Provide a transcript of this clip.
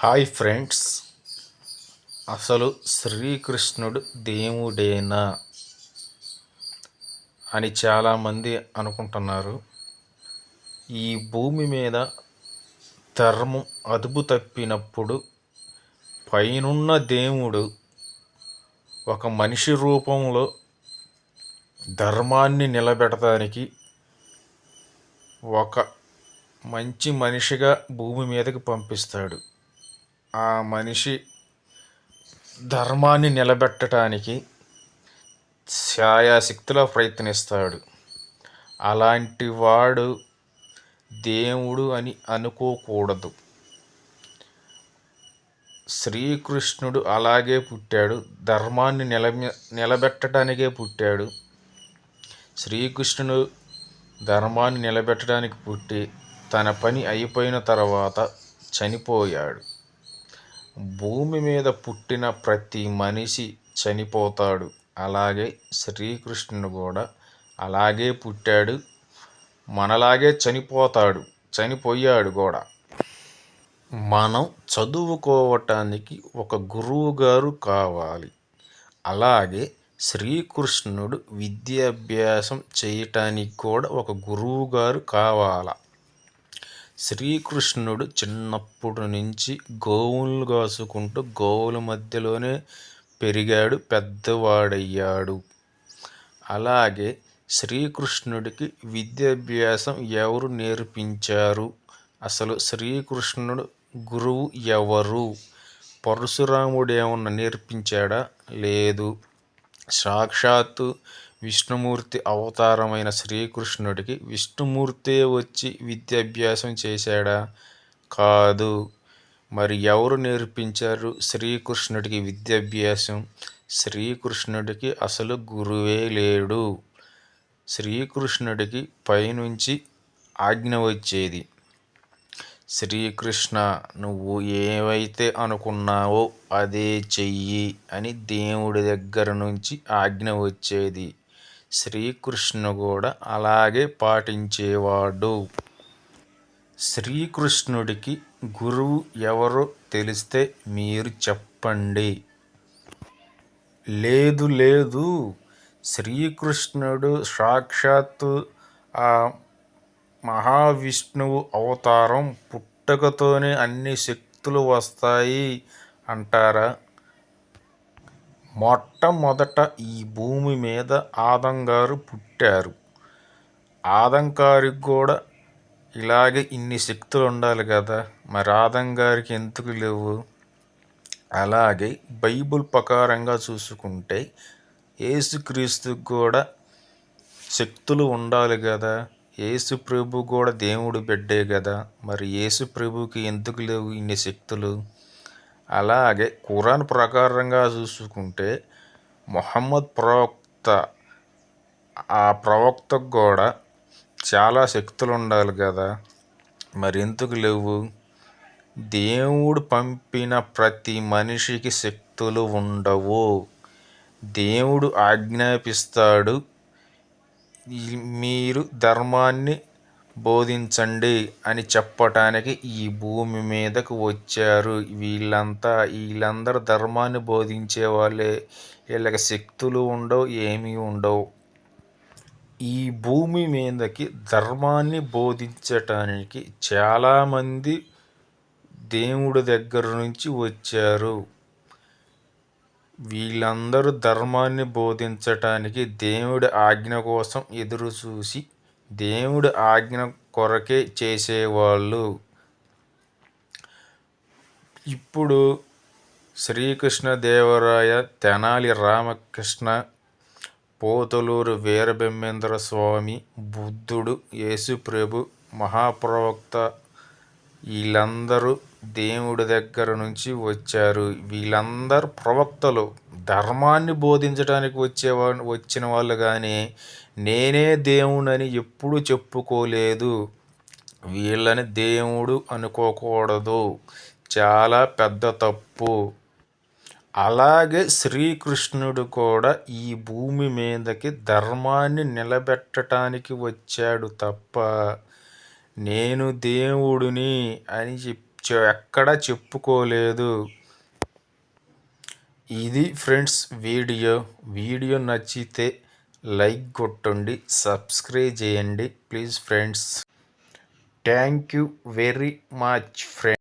Hi friends. అసలు శ్రీకృష్ణుడు దేవుడేనా అని చాలామంది అనుకుంటున్నారు. ఈ భూమి మీద ధర్మం అదుపు తప్పినప్పుడు పైనున్న దేవుడు ఒక మనిషి రూపంలో ధర్మాన్ని నిలబెడటానికి ఒక మంచి మనిషిగా భూమి మీదకి పంపిస్తాడు. ఆ మనిషి ధర్మాన్ని నిలబెట్టడానికి ఛాయాశక్తిలో ప్రయత్నిస్తాడు. అలాంటి వాడు దేవుడు అని అనుకోకూడదు. శ్రీకృష్ణుడు అలాగే పుట్టాడు. ధర్మాన్ని నిల నిలబెట్టడానికే పుట్టాడు. శ్రీకృష్ణుడు ధర్మాన్ని నిలబెట్టడానికి పుట్టి తన పని అయిపోయిన తర్వాత చనిపోయాడు. భూమి మీద పుట్టిన ప్రతి మనిషి చనిపోతాడు. అలాగే శ్రీకృష్ణుడు కూడా అలాగే పుట్టాడు. మనలాగే చనిపోతాడు. చనిపోయాడు కూడా. మనం చదువుకోవటానికి ఒక గురువు గారు కావాలి. అలాగే శ్రీకృష్ణుడు విద్యాభ్యాసం చేయటానికి కూడా ఒక గురువు గారు కావాలా? శ్రీకృష్ణుడు చిన్నప్పటి నుంచి గోవులు కాసుకుంటూ గోవుల మధ్యలోనే పెరిగాడు పెద్దవాడయ్యాడు. అలాగే శ్రీకృష్ణుడికి విద్యాభ్యాసం ఎవరు నేర్పించారు? అసలు శ్రీకృష్ణుడు గురువు ఎవరు? పరశురాముడు ఏమన్నా నేర్పించాడా? లేదు. సాక్షాత్తు విష్ణుమూర్తి అవతారమైన శ్రీకృష్ణుడికి విష్ణుమూర్తే వచ్చి విద్యాభ్యాసం చేశాడా? కాదు. మరి ఎవరు నేర్పించారు శ్రీకృష్ణుడికి విద్యాభ్యాసం? శ్రీకృష్ణుడికి అసలు గురువే లేడు. శ్రీకృష్ణుడికి పైనుంచి ఆజ్ఞ వచ్చేది. శ్రీకృష్ణ నువ్వు ఏవైతే అనుకున్నావో అదే చెయ్యి అని దేవుడి దగ్గర నుంచి ఆజ్ఞ వచ్చేది. శ్రీకృష్ణుడు కూడా అలాగే పాటించేవాడు. శ్రీకృష్ణుడికి గురువు ఎవరో తెలిస్తే మీరు చెప్పండి. లేదు లేదు. శ్రీకృష్ణుడు సాక్షాత్తు ఆ మహావిష్ణువు అవతారం పుట్టకతోనే అన్ని శక్తులు వస్తాయి అంటారా? మొట్టమొదట ఈ భూమి మీద ఆదంగారు పుట్టారు. ఆదంగారికి కూడా ఇలాగే ఇన్ని శక్తులు ఉండాలి కదా. మరి ఆదంగారికి ఎందుకు లేవు? అలాగే బైబుల్ ప్రకారంగా చూసుకుంటే యేసుక్రీస్తుకు కూడా శక్తులు ఉండాలి కదా. యేసు ప్రభు కూడా దేవుడు బిడ్డే కదా. మరి యేసు ప్రభుకి ఎందుకు లేవు ఇన్ని శక్తులు? అలాగే ఖురాన్ ప్రకారంగా చూసుకుంటే మొహమ్మద్ ప్రవక్త ఆ ప్రవక్తకు కూడా చాలా శక్తులు ఉండాలి కదా. మరి ఎందుకు లేవు? దేవుడు పంపిన ప్రతి మనిషికి శక్తులు ఉండవు. దేవుడు ఆజ్ఞాపిస్తాడు మీరు ధర్మాన్ని బోధించండి అని చెప్పటానికి ఈ భూమి మీదకు వచ్చారు. వీళ్ళంతా వీళ్ళందరూ ధర్మాన్ని బోధించే వాళ్ళే. వీళ్ళకి శక్తులు ఉండవు ఏమీ ఉండవు. ఈ భూమి మీదకి ధర్మాన్ని బోధించటానికి చాలామంది దేవుడి దగ్గర నుంచి వచ్చారు. వీళ్ళందరూ ధర్మాన్ని బోధించటానికి దేవుడి ఆజ్ఞ కోసం ఎదురు చూసి దేవుడు ఆజ్ఞ కొరకే చేసేవాళ్ళు. ఇప్పుడు శ్రీకృష్ణదేవరాయ తెనాలి రామకృష్ణ పోతలూరు వీరబెమ్మేంద్ర స్వామి బుద్ధుడు యేసుప్రభు మహాప్రవక్త వీళ్ళందరూ దేవుడి దగ్గర నుంచి వచ్చారు. వీళ్ళందరూ ప్రవక్తలు. ధర్మాన్ని బోధించడానికి వచ్చేవా వచ్చిన వాళ్ళు కానీ నేనే దేవుడని ఎప్పుడు చెప్పుకోలేదు. వీళ్ళని దేవుడు అనుకోకూడదు. చాలా పెద్ద తప్పు. అలాగే శ్రీకృష్ణుడు కూడా ఈ భూమి మీదకి ధర్మాన్ని నిలబెట్టడానికి వచ్చాడు తప్ప నేను దేవుడిని అని చెప్పి ఎక్కడ చెప్పుకోలేదు. ఇది ఫ్రెండ్స్ వీడియో. వీడియో నచ్చితే లైక్ కొట్టండి సబ్స్క్రైబ్ చేయండి. Please friends. Thank you very much friends.